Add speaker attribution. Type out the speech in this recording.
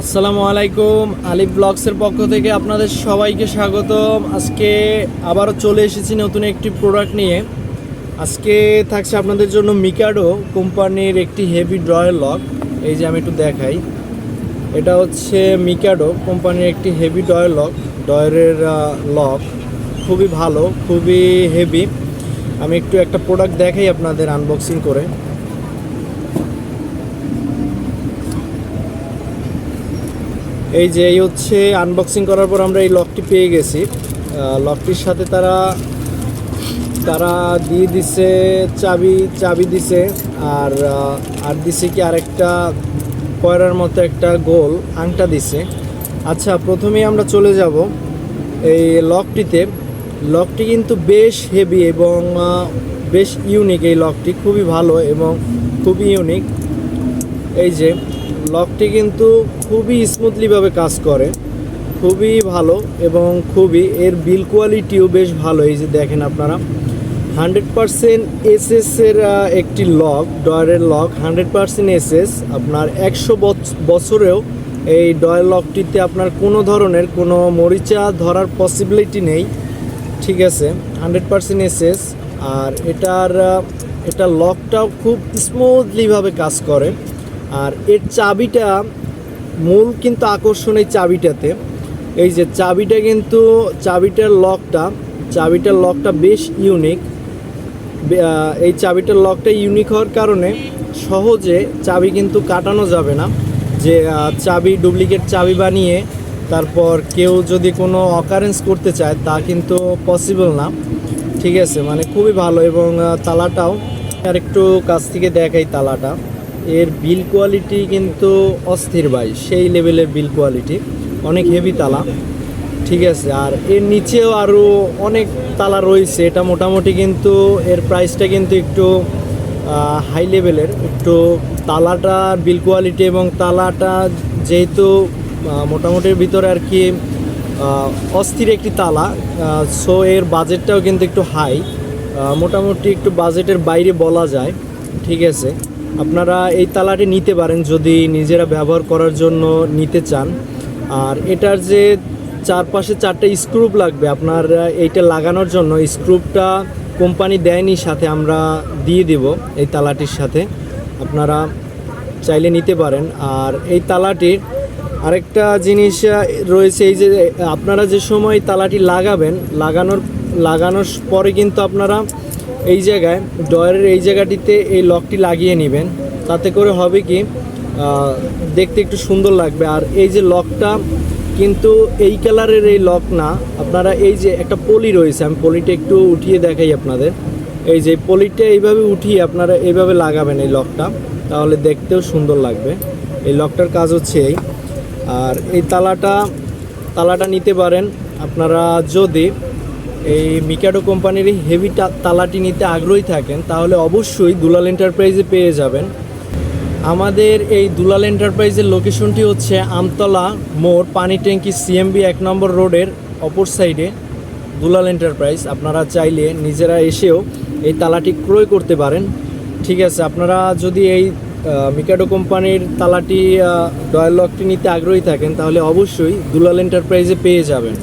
Speaker 1: আসসালামু আলাইকুম, আলিফ ব্লগসের পক্ষ থেকে আপনাদের সবাইকে স্বাগতম। আজকে আবারও চলে এসেছি নতুন একটি প্রোডাক্ট নিয়ে। আজকে থাকছে আপনাদের জন্য মিকাডো কোম্পানির একটি হেভি ড্রয়ার লক এই যে আমি একটু দেখাই। এটা হচ্ছে মিকাডো কোম্পানির একটি হেভি ড্রয়ার লক ড্রয়ারের লক খুবই ভালো, খুবই হেভি আমি একটু একটা প্রোডাক্ট দেখাই আপনাদের আনবক্সিং করে। এই যে এই হচ্ছে আনবক্সিং করার পর আমরা এই লকটি পেয়ে গেছি। লকটির সাথে তারা তারা দিয়ে দিছে চাবি চাবি দিছে, আর আর দিছে কি আরেকটা পয়রার মতো একটা গোল, আংটা দিছে। আচ্ছা প্রথমেই আমরা চলে যাব এই লকটিতে লকটি কিন্তু বেশ হেভি এবং বেশ ইউনিক এই লকটি খুবই ভালো এবং খুবই ইউনিক এই যে লকটি কিন্তু খুবই স্মুথলিভাবে কাজ করে, খুবই ভালো এবং খুবই এর বিল কোয়ালিটিও বেশ ভালো, এই যে দেখেন আপনারা। হান্ড্রেড পারসেন্ট এসএস এর একটি লক ডয়ারের লক হান্ড্রেড পারসেন্ট এসএস আপনার একশো বছরেও এই ডয়ার লকটিতে আপনার কোনো ধরনের কোনো মরিচা ধরার পসিবিলিটি নেই, ঠিক আছে হান্ড্রেড পারসেন্ট এসএস আর এটার এটা লকটাও খুব স্মুথলিভাবে কাজ করে। আর এর চাবিটা মূল কিন্তু আকর্ষণ এই চাবিটাতে। এই যে চাবিটা কিন্তু, চাবিটার লকটা চাবিটার লকটা বেশ ইউনিক এই চাবিটার লকটা ইউনিক হওয়ার কারণে সহজে চাবি কিন্তু কাটানো যাবে না। যে চাবি ডুপ্লিকেট চাবি বানিয়ে তারপর কেউ যদি কোনো অকারেন্স করতে চায়, তা কিন্তু পসিবল না। ঠিক আছে? মানে খুবই ভালো এবং তালাটাও। আর একটু কাছ থেকে দেখাই তালাটা। এর বিল কোয়ালিটি কিন্তু অস্থির ভাই, সেই লেভেলের বিল কোয়ালিটি। অনেক হেভি তালা। ঠিক আছে, আর এর নিচেও আরও অনেক তালা রয়েছে। এটা মোটামুটি কিন্তু এর প্রাইসটা কিন্তু একটু হাই লেভেলের একটু তালাটা, বিল কোয়ালিটি এবং তালাটা যেহেতু মোটামুটির ভিতরে আর কি অস্থির একটি তালা সো এর বাজেটটাও কিন্তু একটু হাই মোটামুটি একটু বাজেটের বাইরে বলা যায়। ঠিক আছে। আপনারা এই তালাটি নিতে পারেন যদি নিজেরা ব্যবহার করার জন্য নিতে চান। আর এটার যে চারপাশে চারটে স্ক্রুপ লাগবে, আপনার এইটা লাগানোর জন্য স্ক্রুপটা কোম্পানি দেয়নি, সাথে আমরা দিয়ে দেব এই তালাটির সাথে। আপনারা চাইলে নিতে পারেন। আর এই তালাটির আরেকটা জিনিস রয়েছে এই যে, আপনারা যে সময় তালাটি লাগাবেন, লাগানোর লাগানোর পরে কিন্তু আপনারা এই জায়গায় ডয়ারের এই জায়গাটিতে এই লকটি লাগিয়ে নেবেন। তাতে করে হবে কি দেখতে একটু সুন্দর লাগবে। আর এই যে লকটা, কিন্তু এই কালারের এই লক না। আপনারা এই যে একটা পলি রয়েছে, আমি পলিটা একটু উঠিয়ে দেখাই আপনাদের। এই যে পলিটা এইভাবে উঠিয়ে আপনারা এইভাবে লাগাবেন এই লকটা, তাহলে দেখতেও সুন্দর লাগবে। এই লকটার কাজ হচ্ছে এই। আর এই তালাটা তালাটা নিতে পারেন। আপনারা যদি এই মিকাডো কোম্পানির হেভি তালাটি নিতে আগ্রহী থাকেন, তাহলে অবশ্যই দুলাল এন্টারপ্রাইজে পেয়ে যাবেন। আমাদের এই দুলাল এন্টারপ্রাইজের লোকেশনটি হচ্ছে আমতলা মোড়, পানি ট্যাঙ্কি সিএমবি এক নম্বর রোডের অপর সাইডে দুলাল এন্টারপ্রাইজ আপনারা চাইলে নিজেরা এসেও এই তালাটি ক্রয় করতে পারেন। ঠিক আছে, আপনারা যদি এই মিকাডো কোম্পানির তালাটি ডয়াল লকটি নিতে আগ্রহী থাকেন, তাহলে অবশ্যই দুলাল এন্টারপ্রাইজে পেয়ে যাবেন।